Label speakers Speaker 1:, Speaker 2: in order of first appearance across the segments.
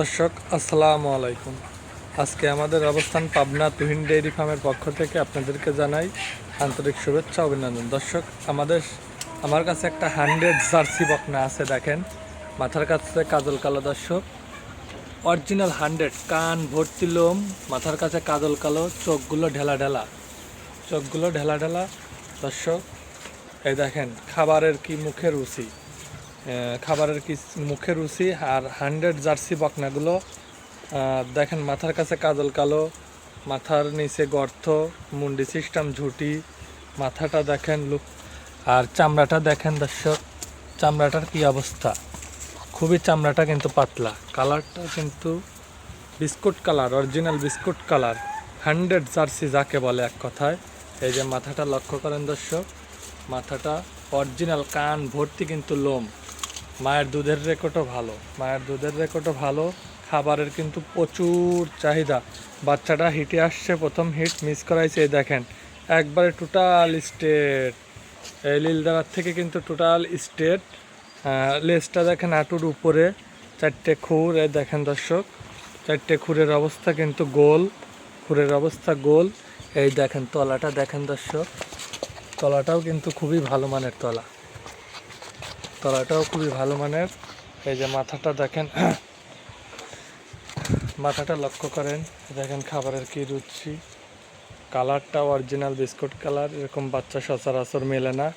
Speaker 1: দর্শক, আসসালামু আলাইকুম। আজকে আমাদের অবস্থান পাবনা তুহিন ডেইরি ফার্মের পক্ষ থেকে আপনাদেরকে জানাই আন্তরিক শুভেচ্ছা, অভিনন্দন। দর্শক, আমাদের, আমার কাছে একটা হান্ড্রেড জার্সি বকনা আছে, দেখেন। মাথার কাছে কাজল কালো, দর্শক। অরিজিনাল হান্ড্রেড, কান, ভর্তি লোম, মাথার কাছে কাজল কালো, চোখগুলো ঢেলা ঢেলা। চোখগুলো ঢেলা ঢেলা। দর্শক, এই দেখেন, খাবারের কি মুখে রুচি। খাবারের কি মুখে রুচি আর হান্ড্রেড জার্সি বকনাগুলো দেখেন মাথার কাছে কাজল কালো, মাথার নিচে গর্ত, মুন্ডি সিস্টেম ঝুটি, মাথাটা দেখেন লুক আর চামড়াটা দেখেন দর্শক, চামড়াটার কি অবস্থা? খুবই চামড়াটা কিন্তু পাতলা, কালারটা কিন্তু biscuit colour original biscuit colour, hundred jersey যাকে বলে এক কথায়। এই যে মাথাটা লক্ষ্য করেন দর্শক, মাথাটা অরিজিনাল কান ভর্তি কিন্তু লোম। মায়ের দুধের রেকর্ডও ভালো। মায়ের দুধের রেকর্ডও ভালো। খাবারের কিন্তু প্রচুর চাহিদা। বাচ্চাটা হিটে আসছে, প্রথম হিট মিস করাইছে দেখেন। একবারে টোটাল স্টেট এই লীলদারার থেকে কিন্তু টোটাল স্টেট লেজটা দেখেন আটুর উপরে, চারটে খুর, এই দেখেন দর্শক। চারটে খুরের অবস্থা কিন্তু গোল। খুরের অবস্থা গোল। এই দেখেন, তলাটা দেখেন দর্শক। তলাটাও কিন্তু খুবই ভালো মানের তলা। তলাটাও খুবই ভালো মানের। এই যে মাথাটা দেখেন, মাথাটা লক্ষ্য করেন, দেখেন খাবারের কি রুচি। কালারটা অরিজিনাল বিস্কুট কালার, এরকম বাচ্চা সচরাচর মেলে না।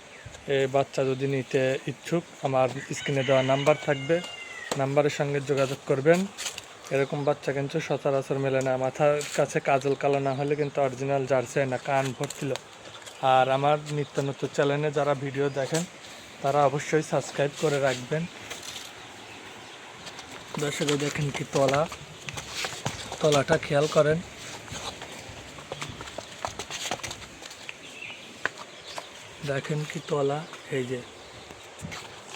Speaker 1: এই বাচ্চা যদি নিতে ইচ্ছুক, আমার স্ক্রিনে দেওয়া নাম্বার থাকবে, নাম্বারের সঙ্গে যোগাযোগ করবেন। এরকম বাচ্চা কিন্তু সচরাচর মেলে না। মাথার কাছে কাজল কালো না হলে কিন্তু অরিজিনাল জার্সি না, কান ভর্তিল আর আমার নিত্য নতুন চ্যানেলে যারা ভিডিও দেখেন তারা অবশ্যই সাবস্ক্রাইব করে রাখবেন। দর্শক দেখেন কি তলা। তলাটা খেয়াল করেন। দেখেন কি তলা, এই যে।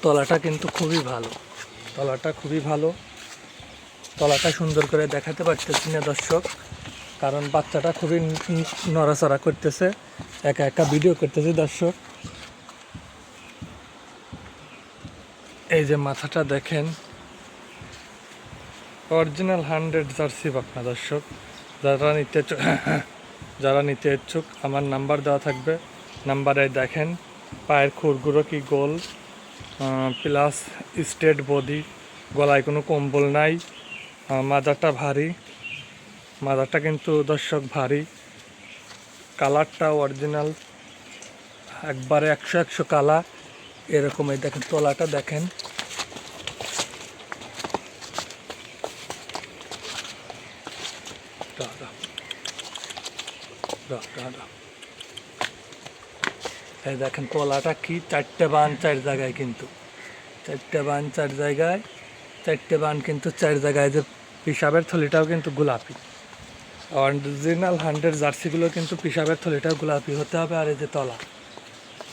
Speaker 1: তলাটা কিন্তু খুবই ভালো। তলাটা খুবই ভালো। তলাটা সুন্দর করে দেখাতে পারতেছি না দর্শক, কারণ বাচ্চাটা খুবই নড়াচড়া করতেছে। একা একা ভিডিও করতেছে দর্শক। এই যে মাথাটা দেখেন অরিজিনাল হান্ড্রেড জার্সি বাকনা দর্শক। যারা নিতে যারা নিতে ইচ্ছুক, আমার নাম্বার দেওয়া থাকবে। নাম্বারে দেখেন, পায়ের খুরগুলো কি গোল প্লাস স্টেট বডি গলায় কোনো কম্বল নাই মাজাটা ভারী। মাজাটা কিন্তু দর্শক ভারী। কালারটা অরিজিনাল একবারে একশো একশো কালার এরকম এই দেখেন, তলাটা দেখেন। এই দেখেন, তলাটা কি? চারটে বান চার জায়গায় কিন্তু। চারটে বান চার জায়গায়, চারটে বান কিন্তু চার জায়গায়। যে পিসাবের থলিটাও কিন্তু গোলাপি। অরিজিনাল হান্ড্রেড জার্সিগুলো কিন্তু পিসাবের থলিটাও গোলাপি হতে হবে। আর এই যে তলা,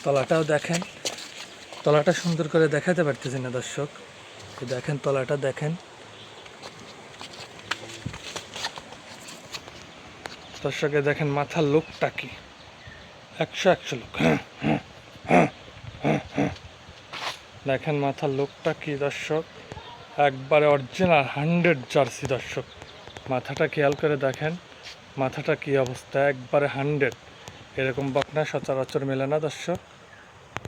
Speaker 1: তলাটাও দেখেন। তলাটা সুন্দর করে দেখাতে পারতেছি না, দর্শক। দেখেন, তলাটা দেখেন। দর্শকে দেখেন মাথার লোকটা কি? একশো একশো লোক। দেখেন মাথার লোকটা কি, দর্শক? একবারে অরিজিনাল হান্ড্রেড জার্সি দর্শক। মাথাটা খেয়াল করে দেখেন, মাথাটা কি অবস্থা? একবারে হান্ড্রেড এরকম বকনা সচরাচর মেলে না, দর্শক।